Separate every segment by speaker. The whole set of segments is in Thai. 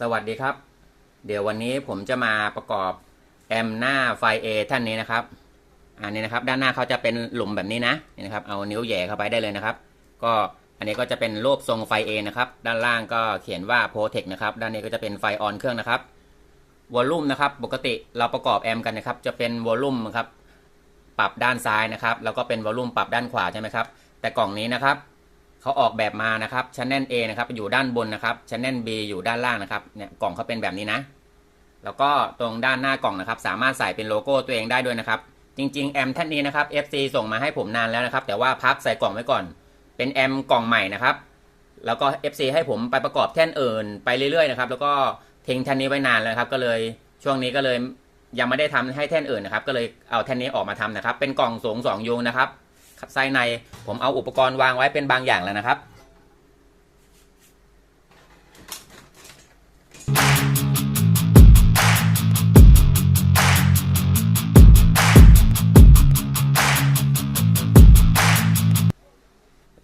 Speaker 1: สวัสดีครับ เดี๋ยววันนี้ผมจะมาประกอบแอมหน้าไฟ A ท่านนี้นะครับ อันนี้นะครับ ด้านหน้าเขาจะเป็นหลุมแบบนี้นะนี่นะครับ เอานิ้วแย่เข้าไปได้เลยนะครับ ก็อันนี้ก็จะเป็นรูปทรงไฟ A นะครับ ด้านล่างก็เขียนว่า Protect นะครับ ด้านนี้ก็จะเป็นไฟออนเครื่องนะครับวอลลุ่มนะครับ ปกติเราประกอบแอมกันนะครับ จะเป็นวอลลุ่มครับ ปรับด้านซ้ายนะครับ แล้วก็เป็นวอลลุ่มปรับด้านขวาใช่ไหมครับ แต่กล่องนี้นะครับ เขาออกแบบมานะครับชั้นแน่น A นะครับอยู่ด้านบนนะครับชั้นแน่น B อยู่ด้านล่างนะครับเนี่ยกล่องเขาเป็นแบบนี้นะ แล้วก็ตรงด้านหน้ากล่องนะครับ สามารถใส่เป็นโลโก้ตัวเองได้ด้วยนะครับ จริงๆแอมท่านนี้นะครับ FC ส่งมาให้ผมนานแล้วนะครับ แต่ว่าพักใส่กล่องไว้ก่อน เป็นแอมกล่องใหม่นะครับแล้วก็ FC ให้ผมไปประกอบแท่นอื่นไปเรื่อยๆนะครับแล้วก็ทิ้งแท่นนี้ไว้นานแล้วครับ ก็เลยช่วงนี้ก็เลยยังไม่ได้ทำให้แท่นอื่นนะครับ ก็เลยเอาแท่นนี้ออกมาทำนะครับ เป็นกล่องสูงสองยูงนะครับ ไส้ใน ผมเอาอุปกรณ์วางไว้เป็นบางอย่างแล้วนะครับ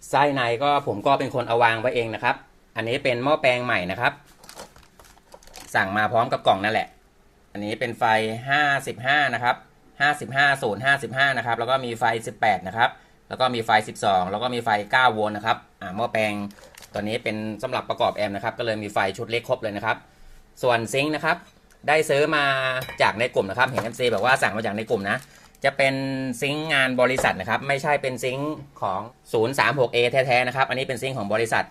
Speaker 1: ไส้ในก็ผมก็เป็นคนเอาวางไว้เองนะครับ อันนี้เป็นหม้อแปลงใหม่นะครับ สั่งมาพร้อมกับกล่องนั่นแหละ อันนี้เป็นไฟ 55 นะครับ 55 0 55 นะครับ แล้วก็มีไฟ 18 นะครับ แล้วก็มีไฟ 12 แล้วก็มีไฟ 9 โวลต์นะครับอ่าหม้อแปลงตัวนี้เป็นสำหรับประกอบแอมป์นะครับ ก็เลยมีไฟชุดเล็กครบเลยนะครับ ส่วนซิงค์นะครับ ได้ซื้อมาจากในกลุ่มนะครับ เห็น MC บอกว่าสั่งมาจากในกลุ่มนะ จะเป็นซิงค์งานบริษัทนะครับ ไม่ใช่เป็นซิงค์ของ 036A แท้ๆนะครับ อันนี้เป็นซิงค์ของบริษัท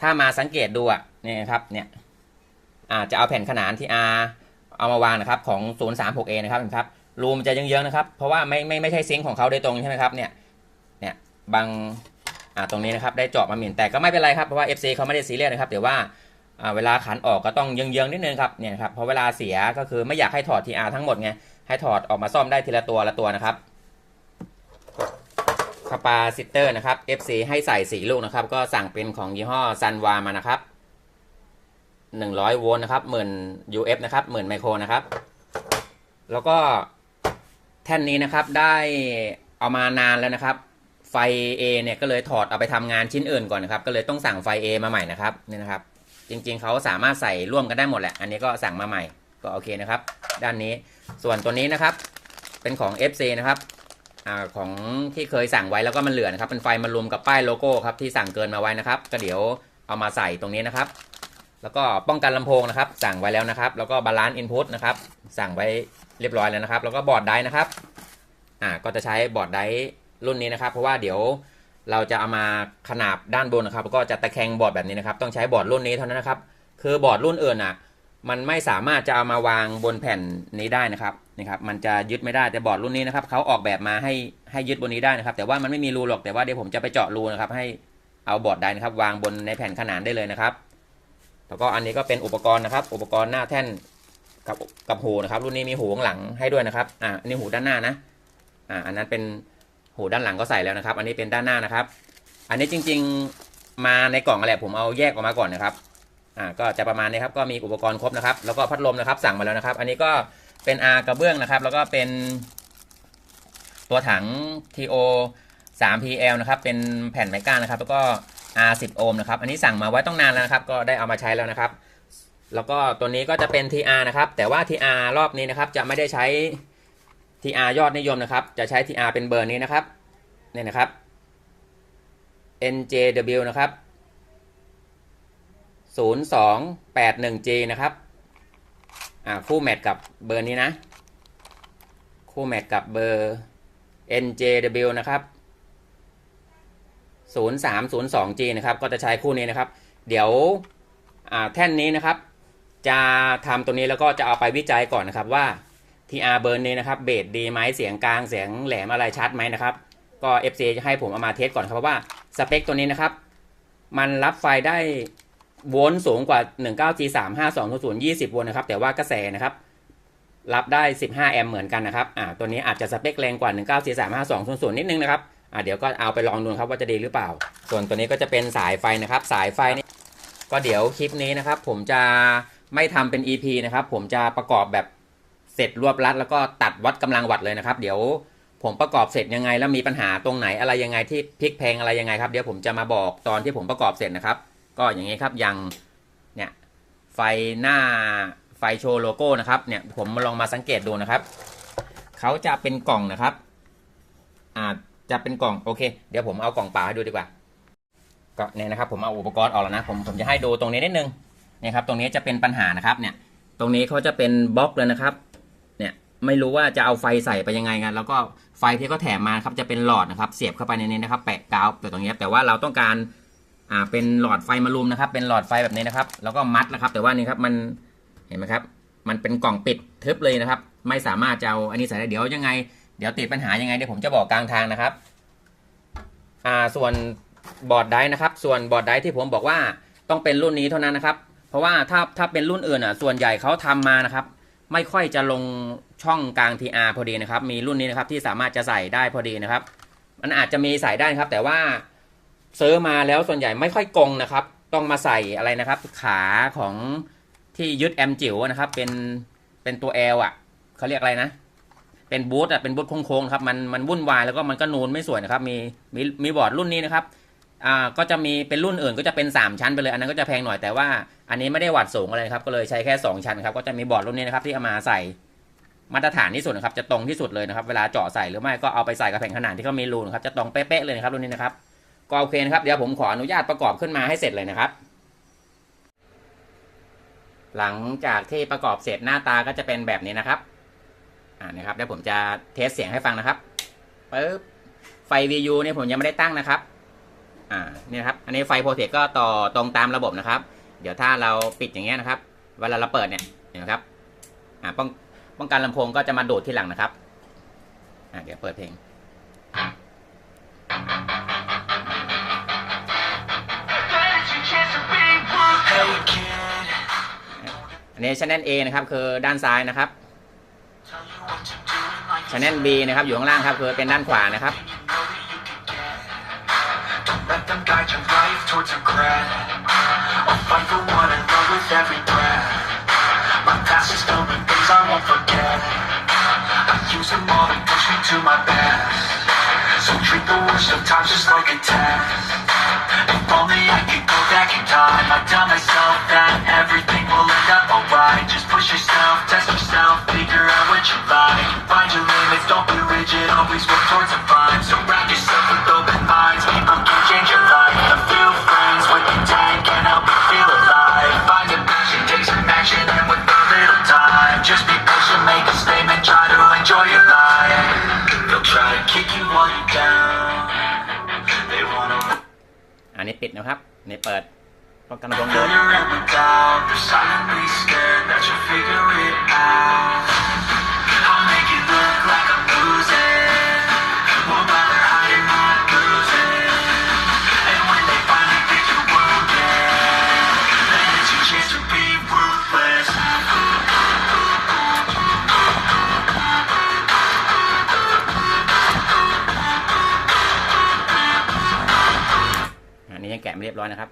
Speaker 1: ถ้ามาสังเกตดูอะนี่ครับ เนี่ยอาจจะเอาแผ่นขนานที่ R เอามาวางนะครับของ 036A นะครับเห็นครับ รูมจะเยองๆนะครับ เพราะว่าไม่ไม่ไม่ใช่ซิงค์ของเขาโดยตรงใช่ไหมครับ เนี่ย บางอ่าตรงนี้นะครับได้เจาะมาหมิ่นแต่ก็ไม่เป็นไรครับเพราะว่า FC เขาไม่ได้ซีเรียสนะครับเดี๋ยวว่าอ่าเวลาขันออกก็ต้องเยื้องๆนิดนึงครับเนี่ยครับเพราะเวลาเสียก็คือไม่อยากให้ถอด TR ทั้งหมดไงให้ถอดออกมาซ่อมได้ทีละตัวละตัวนะครับคาปาซิเตอร์นะครับ FC ให้ใส่สีลูกนะครับ ก็สั่งเป็นของยี่ห้อซันวามานะครับ100โวลต์นะครับหมื่น UF นะครับหมื่นไมโครนะครับ แล้วก็แท่นนี้นะครับได้เอามานานแล้วนะครับ ไฟ A เนี่ยก็เลยถอดเอาไปทำงานชิ้นอื่นก่อนนะครับ ก็เลยต้องสั่งไฟ A มาใหม่นะครับนี่นะครับ จริงๆเขาสามารถใส่ร่วมกันได้หมดแหละ อันนี้ก็สั่งมาใหม่ก็โอเคนะครับ ด้านนี้ส่วนตัวนี้นะครับ เป็นของ FC นะครับอของที่เคยสั่งไว้แล้วก็มันเหลือนะครับ เป็นไฟมารวมกับป้ายโลโก้ครับที่สั่งเกินมาไว้นะครับ ก็เดี๋ยวเอามาใส่ตรงนี้นะครับ แล้วก็ป้องกันลำโพงนะครับ สั่งไว้แล้วนะครับ แล้วก็บาลานซ์อินพุตนะครับ สั่งไว้เรียบร้อยแล้วนะครับ แล้วก็บอร์ดไดร์นะครับ อ่าก็จะใช้บอร์ดได รุ่นนี้นะครับ เพราะว่าเดี๋ยวเราจะเอามาขนาบด้านบนนะครับแล้วก็จะตะแคงบอร์ดแบบนี้นะครับ ต้องใช้บอร์ดรุ่นนี้เท่านั้นนะครับ คือบอร์ดรุ่นอื่นอะ มันไม่สามารถจะเอามาวางบนแผ่นนี้ได้นะครับนี่ครับ มันจะยึดไม่ได้แต่บอร์ดรุ่นนี้นะครับเขาออกแบบมาให้ให้ยึดบนนี้ได้นะครับ แต่ว่ามันไม่มีรูหรอกแต่ว่าเดี๋ยวผมจะไปเจาะรูนะครับ ให้เอาบอร์ดไดร์นะครับ วางบนในแผ่นขนานได้เลยนะครับ แล้วก็อันนี้ก็เป็นอุปกรณ์นะครับ อุปกรณ์หน้าแท่นกับกับหูนะครับ รุ่นนี้มีหูข้างหลังให้ด้วยนะครับ อ่าอันนี้หูด้านหน้านะ อ่า อันนั้นเป็น หูด้านหลังก็ใส่แล้วนะครับ อันนี้เป็นด้านหน้านะครับ อันนี้จริง ๆมาในกล่องอะไรผมเอาแยกออกมาก่อนนะครับอ่าก็จะประมาณนี้ครับก็มีอุปกรณ์ครบนะครับ แล้วก็พัดลมนะครับ สั่งมาแล้วนะครับ อันนี้ก็เป็น R กระเบื้องนะครับ แล้วก็เป็นตัวถัง TO 3 PL นะครับ เป็นแผ่นไมก้านะครับ แล้วก็ R 10 โอห์มนะครับ อันนี้สั่งมาไว้ต้องนานแล้วนะครับ ก็ได้เอามาใช้แล้วนะครับ แล้วก็ตัวนี้ก็จะเป็น TR นะครับ แต่ว่า TR รอบนี้นะครับจะไม่ได้ใช้ TR ยอดนิยมนะครับ จะใช้ TR เป็นเบอร์นี้นะครับเนี่ยนะครับ NJW นะครับ 0281G นะครับอ่าคู่แมทกับเบอร์นี้นะ คู่แมทกับเบอร์ NJW นะครับ 0302G นะครับ ก็จะใช้คู่นี้นะครับ เดี๋ยวอ่าแท่นนี้นะครับ จะทำตัวนี้แล้วก็จะเอาไปวิจัยก่อนนะครับว่า TR เบอร์นี้นะครับเบสดีไหมเสียงกลางเสียงแหลมอะไรชัดไหมนะครับ ก็ FC จะให้ผมเอามาเทสก่อนครับเพราะว่าสเปคตัวนี้นะครับ มันรับไฟได้โวลต์สูงกว่า 19G 3 5 2 0 20โวลต์นะครับ แต่ว่ากระแสนะครับ รับได้ 15 แอมป์เหมือนกันนะครับอ่าตัวนี้อาจจะสเปคแรงกว่า 19G 3 5 2 0 0นิดนึงนะครับอ่าเดี๋ยวก็เอาไปลองดูครับว่าจะดีหรือเปล่า ส่วนตัวนี้ก็จะเป็นสายไฟนะครับ สายไฟนี่ก็เดี๋ยวคลิปนี้นะครับ ผมจะไม่ทำเป็น EP นะครับ ผมจะประกอบแบบ เสร็จรวบรัดแล้วก็ตัดวัดกำลังวัดเลยนะครับ เดี๋ยวผมประกอบเสร็จยังไง แล้วมีปัญหาตรงไหนอะไรยังไงที่พลิกแพงอะไรยังไงครับเดี๋ยวผมจะมาบอกตอนที่ผมประกอบเสร็จนะครับ ก็อย่างนี้ครับอย่างเนี่ยไฟหน้าไฟโชว์โลโก้นะครับเนี่ยผมลองมาสังเกตดูนะครับเขาจะเป็นกล่องนะครับอาจจะเป็นกล่องโอเค เดี๋ยวผมเอากล่องเปล่าให้ดูดีกว่าก็เนี่ยนะครับผมเอาอุปกรณ์ออกแล้วนะผมผมจะให้ดูตรงนี้นิดนึงเนี่ยครับตรงนี้จะเป็นปัญหานะครับเนี่ยตรงนี้เขาจะเป็นบล็อกเลยนะครับ ไม่รู้ว่าจะเอาไฟใส่ไปยังไงกันแล้วก็ไฟที่เขาแถมมาครับจะเป็นหลอดนะครับ เสียบเข้าไปในนี้นะครับ แปะกาวแต่ตรงนี้แต่ว่าเราต้องการอ่าเป็นหลอดไฟมารุมนะครับ เป็นหลอดไฟแบบนี้นะครับ แล้วก็มัดนะครับ แต่ว่านี่ครับมันเห็นไหมครับ มันเป็นกล่องปิดทึบเลยนะครับ ไม่สามารถจะเอาอันนี้ใส่ได้เดี๋ยวยังไง เดี๋ยวติดปัญหายังไงเดี๋ยวผมจะบอกกลางทางนะครับอ่าส่วนบอร์ดไดร์นะครับ ส่วนบอร์ดไดร์ที่ผมบอกว่าต้องเป็นรุ่นนี้เท่านั้นนะครับ เพราะว่าถ้าถ้าเป็นรุ่นอื่นอะส่วนใหญ่เขาทำมานะครับ ไม่ค่อยจะลงช่องกลาง TR พอดีนะครับ มีรุ่นนี้นะครับที่สามารถจะใส่ได้พอดีนะครับ มันอาจจะมีใส่ได้นะครับ แต่ว่าซื้อมาแล้วส่วนใหญ่ไม่ค่อยกงนะครับ ต้องมาใส่อะไรนะครับ ขาของที่ยึดแอมจิ๋วนะครับ เป็นเป็นตัว L อะเขาเรียกอะไรนะเป็นบูทอะเป็นบูทโค้งๆครับมันมันวุ่นวายแล้วก็มันก็นูนไม่สวยนะครับ มีมีมีบอร์ดรุ่นนี้นะครับ อ่าก็จะมีเป็นรุ่นอื่นก็จะเป็น 3 ชั้นไปเลยอันนั้นก็จะแพงหน่อยแต่ว่าอันนี้ไม่ได้วัดสูงอะไรครับก็เลยใช้แค่ 2 ชั้นครับก็จะมีบอร์ดรุ่นนี้นะครับที่เอามาใส่มาตรฐานที่สุดนะครับจะตรงที่สุดเลยนะครับ เวลาเจาะใส่หรือไม่ก็เอาไปใส่กับแผ่นขนาดที่เขามีรูนะครับจะตรงเป๊ะๆเลยนะครับรุ่นนี้นะครับก็โอเคนะครับเดี๋ยวผมขออนุญาตประกอบขึ้นมาให้เสร็จเลยนะครับ หลังจากที่ประกอบเสร็จหน้าตาก็จะเป็นแบบนี้นะครับอ่านะครับเดี๋ยวผมจะเทสเสียงให้ฟังนะครับปึ๊บไฟ VU เนี่ยผมยังไม่ได้ตั้งนะครับ อ่าเนี่นะครับ อันนี้ไฟโปรเทคก็ต่อตรงตามระบบนะครับ เดี๋ยวถ้าเราปิดอย่างเงี้ยนะครับ เวลาเราเปิดเนี่ยเห็นไหมครับ อ่าป้องป้องกันลำโพงก็จะมาดูดที่หลังนะครับ อ่าเดี๋ยวเปิดเพลงอันนี้ช anel A นะครับ คือด้านซ้ายนะครับ
Speaker 2: tell you what to do in life.
Speaker 1: ช anel B นะครับ อยู่ข้างล่างครับ คือเป็นด้านขวานะครับ
Speaker 2: towards regret. I'll fight for what I love with every breath. My past is filled with things I won't forget. I use them all to push me to my best. So treat the worst of times just like a test. If only I could go back in time, I'd tell myself that everything will end up alright. Just push yourself, test yourself, figure out what you like. Find your limits, don't be rigid, always work towards a vibe. Surround yourself with open minds,
Speaker 1: อันนี้ปิดนะครับนี่เปิดป้องกันลำโพงดู
Speaker 2: Feel
Speaker 1: นี้ยังแกะไม่เรียบร้อยนะครับ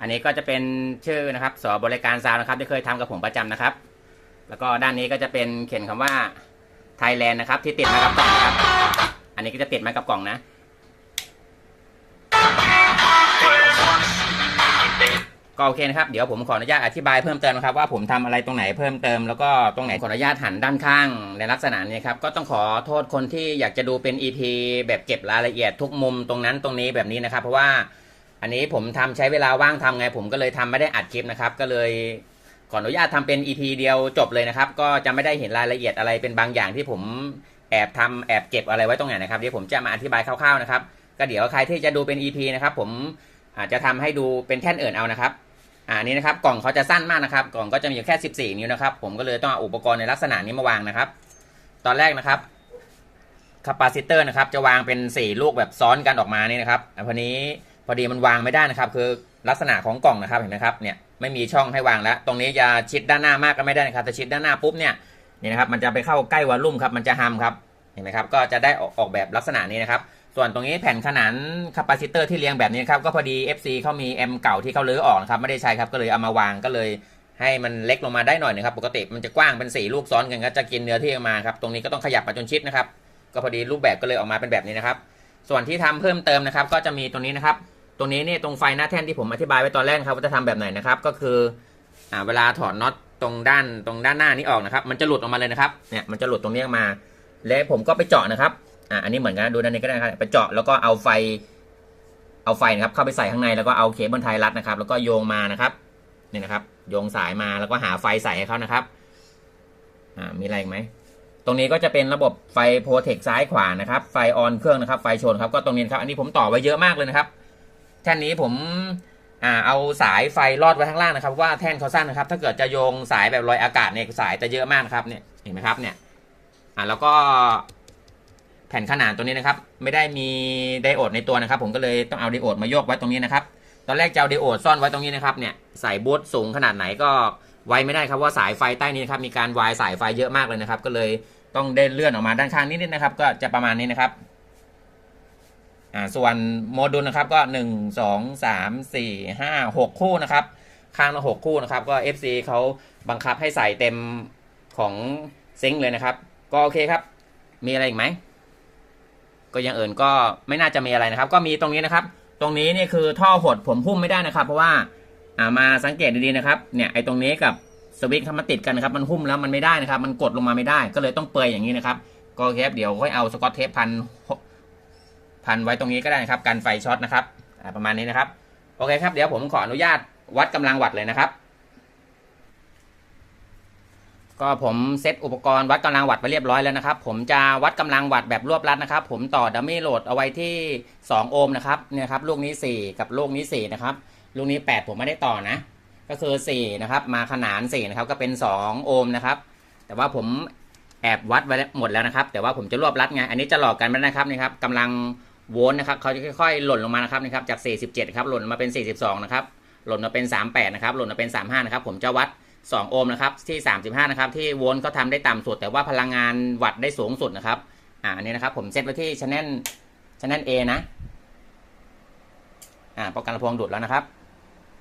Speaker 1: อันนี้ก็จะเป็นชื่อนะครับสอบริการซาวนะครับ ที่เคยทำกับผมประจำนะครับ แล้วก็ด้านนี้ก็จะเป็นเขียนคำว่า Thailand นะครับ ที่ติดมากับกล่องนะครับ อันนี้ก็จะติดมากับกล่องนะก็โอเคนะครับเดี๋ยวผมขออนุญาตอธิบายเพิ่มเติมนะครับว่าผมทำอะไรตรงไหนเพิ่มเติมแล้วก็ตรงไหนขออนุญาตหันด้านข้างในลักษณะนี้ครับก็ต้องขอโทษคนที่อยากจะดูเป็น EP แบบเก็บรายละเอียดทุกมุมตรงนั้นตรงนี้แบบนี้นะครับ เพราะว่า อันนี้ผมทำใช้เวลาว่างทำไง ผมก็เลยทำไม่ได้อัดคลิปนะครับ ก็เลยขออนุญาตทำเป็น EP เดียวจบเลยนะครับ ก็จะไม่ได้เห็นรายละเอียดอะไรเป็นบางอย่างที่ผมแอบทำแอบเก็บอะไรไว้ตรงไหนนะครับเดี๋ยวผมจะมาอธิบายคร่าวๆนะครับ ก็เดี๋ยวใครที่จะดูเป็น EP นะครับ ผมอาจจะทำให้ดูเป็นแท่นเอิญเอานะครับอ่านี่นะครับกล่องเขาจะสั้นมากนะครับ กล่องก็จะมีอยู่แค่ 14 นิ้วนะครับ ผมก็เลยต้องเอาอุปกรณ์ในลักษณะนี้มาวางนะครับ ตอนแรกนะครับคาปาซิเตอร์นะครับ จะวางเป็น 4 ลูกแบบซ้อนกันออกมานี่นะครับแต่พอนี้ พอดีมันวางไม่ได้นะครับ คือลักษณะของกล่องนะครับเห็นไหมครับเนี่ยไม่มีช่องให้วางแล้ว ตรงนี้จะชิดด้านหน้ามากก็ไม่ได้นะครับแต่ชิดด้านหน้าปุ๊บเนี่ยนี่นะครับมันจะไปเข้าใกล้วอลลุ่มครับมันจะฮัมครับเห็นไหมครับก็จะได้ออกออกแบบลักษณะนี้นะครับส่วนตรงนี้แผ่นขนานคาปาซิเตอร์ที่เรียงแบบนี้ครับก็พอดี FC เขามี M เก่าที่เขาเลื้อออกนะครับไม่ได้ใช้ครับก็เลยเอามาวางก็เลยให้มันเล็กลงมาได้หน่อยนึงครับปกติมันจะกว้างเป็น4ลูกซ้อนกันก็จะกินเนื้อที่ออกมาครับตรงนี้ก็ต้องขยับมาจนชิดนะครับก็พอดีรูปแบบก็เลยออกมาเป็นแบบนี้นะครับส่วนที่ทำเพิ่มเติมนะครับก็จะมีตรงนี้นะครับ ตรงนี้เนี่ยตรงไฟหน้าแท่นที่ผมอธิบายไว้ตอนแรกครับว่าจะทำแบบไหนนะครับ ก็คืออ่าเวลาถอดน็อตตรงด้านตรงด้านหน้านี้ออกนะครับ มันจะหลุดออกมาเลยนะครับเนี่ยมันจะหลุดตรงนี้ออกมา และผมก็ไปเจาะนะครับอ่าอันนี้เหมือนกันนะดูด้านนี้ก็ได้นะครับไปเจาะแล้วก็เอาไฟ เอาไฟนะครับเข้าไปใส่ข้างในแล้วก็เอาเคเบิลไทยรัดนะครับ แล้วก็โยงมานะครับนี่นะครับ โยงสายมาแล้วก็หาไฟใส่ให้เขานะครับอ่ามีอะไรอีกไหมตรงนี้ก็จะเป็นระบบไฟโปรเทคซ้ายขวานะครับ ไฟออนเครื่องนะครับ ไฟชนครับ ก็ตรงนี้นครับ อันนี้ผมต่อไว้เยอะมากเลยนะครับ แท่นนี้ผมอ่าเอาสายไฟลอดไว้ข้างล่างนะครับว่าแท่นเขาสั้นนะครับ ถ้าเกิดจะโยงสายแบบลอยอากาศเนี่ยสายจะเยอะมากนะครับเนี่ยเห็นไหมครับเนี่ยอ่าแล้วก็แผ่นขนานตัวนี้นะครับ ไม่ได้มีไดโอดในตัวนะครับ ผมก็เลยต้องเอาไดโอดมาโยกไว้ตรงนี้นะครับ ตอนแรกจะเอาไดโอดซ่อนไว้ตรงนี้นะครับเนี่ยใส่บูทสูงขนาดไหนก็ไว้ไม่ได้ครับว่าสายไฟใต้นี้นะครับมีการวายสายไฟเยอะมากเลยนะครับ ก็เลยต้องเด้นเลื่อนออกมาด้านข้างนิดๆนะครับ ก็จะประมาณนี้นะครับ อ่าส่วนโมดูลนะครับก็หนึ่งสองสามสี่ห้าหกคู่นะครับ ข้างละหกคู่นะครับ ก็ FC เขาบังคับให้ใส่เต็มของซิงค์เลยนะครับ ก็โอเคครับ มีอะไรอีกไหม ก็อยังอื่นก็ไม่น่าจะมีอะไรนะครับ ก็มีตรงนี้นะครับ ตรงนี้นี่คือท่อหดผมพุ่มไม่ได้นะครับ เพราะว่าอ่ามาสังเกตดีๆนะครับเนี่ยไอ้ตรงนี้กับสวิตช์ครับมันติดกันนะครับ มันหุ้มแล้วมันไม่ได้นะครับ มันกดลงมาไม่ได้ ก็เลยต้องเปลือยอย่างนี้นะครับ ก็โอเคครับเดี๋ยวค่อยเอาสกอตเทปพัน พันไว้ตรงนี้ก็ได้นะครับกันไฟช็อตนะครับประมาณนี้นะครับโอเคครับเดี๋ยวผมขออนุญาตวัดกำลังวัตต์เลยนะครับ ก็ผมเซตอุปกรณ์วัดกำลังวัตต์ไปเรียบร้อยแล้วนะครับ ผมจะวัดกำลังวัตต์แบบรวบรัดนะครับ ผมต่อดัมมี่โหลดเอาไว้ที่ 2 โอห์มนะครับเนี่ยครับลูกนี้ 4 กับลูกนี้4นะครับลูกนี้ 8 ผมไม่ได้ต่อนะ ก็คือ4นะครับมาขนาน4นะครับก็เป็น 2 โอห์มนะครับ แต่ว่าผมแอบวัดไว้หมดแล้วนะครับ แต่ว่าผมจะรวบรัดไงอันนี้จะหลอกกันไม่ได้นะครับนี่ครับกำลัง โวลต์นะครับเขาจะค่อยๆ หล่นลงมานะครับนี่ครับจาก 47ครับหล่นมาเป็น 42นะครับหล่นมาเป็น 38นะครับหล่นมาเป็น 35นะครับผมจะวัด 2 โอห์มนะครับที่ 35นะครับที่โวลต์เขาทำได้ต่ำสุด แต่ว่าพลังงานวัตต์ได้สูงสุดนะครับอ่าอันนี้นะครับผมเซตไว้ที่ช anel channel A นะอ่าโปรแกรมลำโพงดูดแล้วนะครับ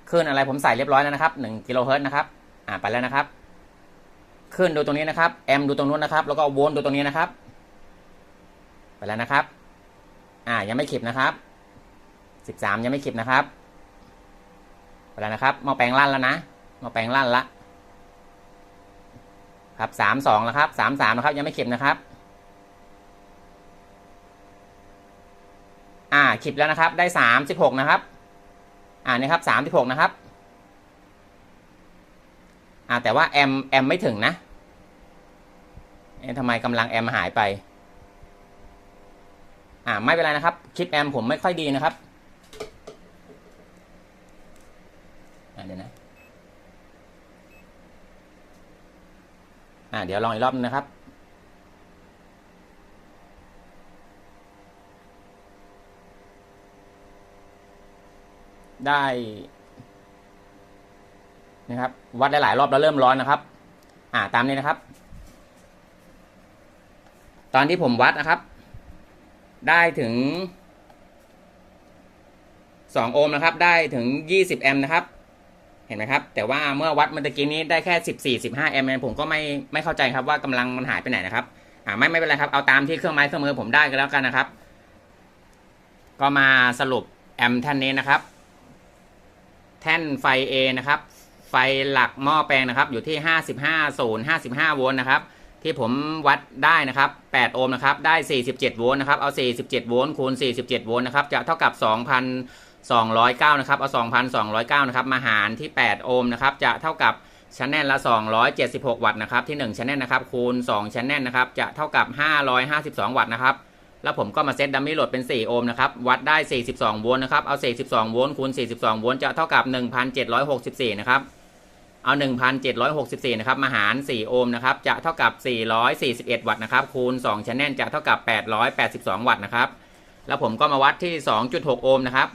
Speaker 1: คลื่นอะไรผมใส่เรียบร้อยแล้วนะครับ1กิโลเฮิรตซ์นะครับอ่าไปแล้วนะครับคลื่นดูตรงนี้นะครับแอมดูตรงนู้นนะครับ แล้วก็โวลต์ดูตรงนี้นะครับ ไปแล้วนะครับ อ่ายังไม่ขีดนะครับ13ยังไม่ขีดนะครับไปแล้วนะครับมอแปลงลั่นแล้วนะมอแปลงลั่นละครับสามสองแล้วครับสามสามนะครับ ยังไม่ข็บนะครับ อ่าขีดแล้วนะครับ ได้สามสิบหกนะครับ อ่านี่ครับสามสิบหกนะครับ อ่าแต่ว่าแอมแอมไม่ถึงนะเอ๊ะทำไมกำลังแอมหายไป อ่าไม่เป็นไรนะครับ คลิปแอมผมไม่ค่อยดีนะครับอ่าเดี๋ยวนะอ่าเดี๋ยวลองอีกรอบนึงนะครับได้นะครับ วัดได้หลายรอบแล้วเริ่มร้อนนะครับ อ่าตามนี้นะครับ ตอนที่ผมวัดนะครับ ได้ถึง 2 โอห์มนะครับ ได้ถึง 20 แอมป์นะครับ เห็นไหมครับ แต่ว่าเมื่อวัดเมื่อตะกี้นี้ได้แค่ 14 15 แอมป์ผมก็ไม่ไม่เข้าใจครับว่ากำลังมันหายไปไหนนะครับ อ่าไม่ไม่เป็นไรครับ เอาตามที่เครื่องไม้เครื่องมือผมได้ก็แล้วกันนะครับ ก็มาสรุปแอมป์ท่านนี้นะครับ แท่นไฟ A นะครับ ไฟหลักหม้อแปลงนะครับ อยู่ที่ 55โซน55 โวลต์นะครับ ที่ผมวัดได้นะครับ 8 โอห์มนะครับ ได้ 47 โวลต์นะครับ เอา 47 โวลต์คูณ 47 โวลต์นะครับ จะเท่ากับ 2,209 นะครับ เอา 2,209 นะครับ มาหารที่ 8 โอห์มนะครับ จะเท่ากับชันแนลละ 276 วัตต์นะครับ ที่ 1ชันแนลนะครับ คูณ 2ชันแนลนะครับ จะเท่ากับ 552 วัตต์นะครับ แล้วผมก็มาเซตดัมมี่โหลดเป็น 4 โอห์มนะครับ วัดได้ 42 โวลต์นะครับ เอา 42 โวลต์คูณ 42 โวลต์ จะเท่ากับ 1,764 นะครับ เอา 1,764 นะครับ มาหาร 4 โอห์มนะครับ จะเท่ากับ 441 วัตต์นะครับ คูณ 2 ชันแนลจะเท่ากับ 882 วัตต์นะครับ แล้วผมก็มาวัดที่ 2.6 โอห์มนะครับ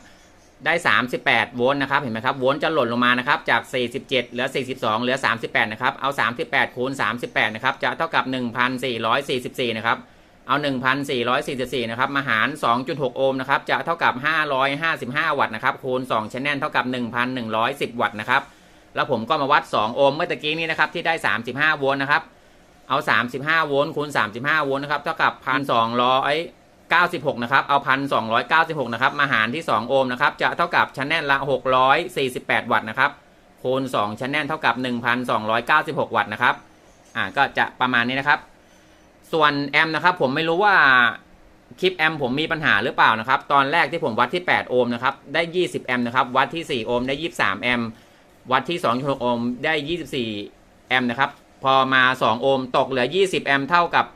Speaker 1: ได้ 38 โวลต์นะครับ เห็นไหมครับ โวลต์จะหล่นลงมานะครับ จาก 47 เหลือ 42 เหลือ 38 นะครับ เอา 38 คูณ 38 นะครับ จะเท่ากับ 1,444 นะครับ เอา 1,444 นะครับ มาหาร 2.6 โอห์มนะครับ จะเท่ากับ 555 วัตต์นะครับ คูณ 2 ชันแนลเท่ากับ 1,110 วัตต์นะครับ แล้วผมก็มาวัด 2 โอห์มเมื่อตะกี้นี้นะครับที่ได้ 35 โวลต์นะครับ เอา 35 โวลต์คูณ 35 โวลต์นะครับเท่ากับ1,296นะครับ เอา 1,296นะครับ มาหารที่ 2 โอห์มนะครับ จะเท่ากับชันแนลละ 648 วัตต์นะครับ คูณ 2 ชั้นแน่นเท่ากับ 1,296 วัตต์นะครับ อ่า ก็จะประมาณนี้นะครับ ส่วนแอมนะครับ ผมไม่รู้ว่าคลิปแอมผมมีปัญหาหรือเปล่านะครับ ตอนแรกที่ผมวัดที่ 8 โอห์มนะครับ ได้ 20 แอมนะครับ วัดที่ 4 โอห์มได้ 23 แอมป์ วัดที่ 2.6 โอห์มได้ 24 แอมป์นะครับ พอมา 2 โอห์มตกเหลือ 20 แอมป์เท่ากับ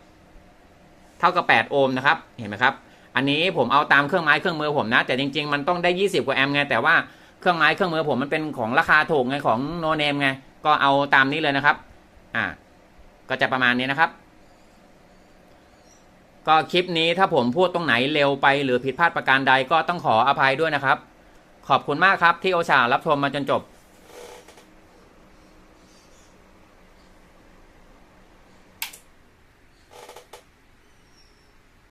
Speaker 1: เท่ากับ 8 โอห์มนะครับ เห็นไหมครับ อันนี้ผมเอาตามเครื่องไม้เครื่องมือผมนะ แต่จริง ๆ มันต้องได้ 20 กว่าแอมป์ไง แต่ว่าเครื่องไม้เครื่องมือผมมันเป็นของราคาถูกไงของโนเนมไง ก็เอาตามนี้เลยนะครับ อ่า ก็จะประมาณนี้นะครับ ก็คลิปนี้ถ้าผมพูดตรงไหนเร็วไปหรือผิดพลาดประการใดก็ต้องขออภัยด้วยนะครับ ขอบคุณมากครับที่โอชารับชมมาจนจบ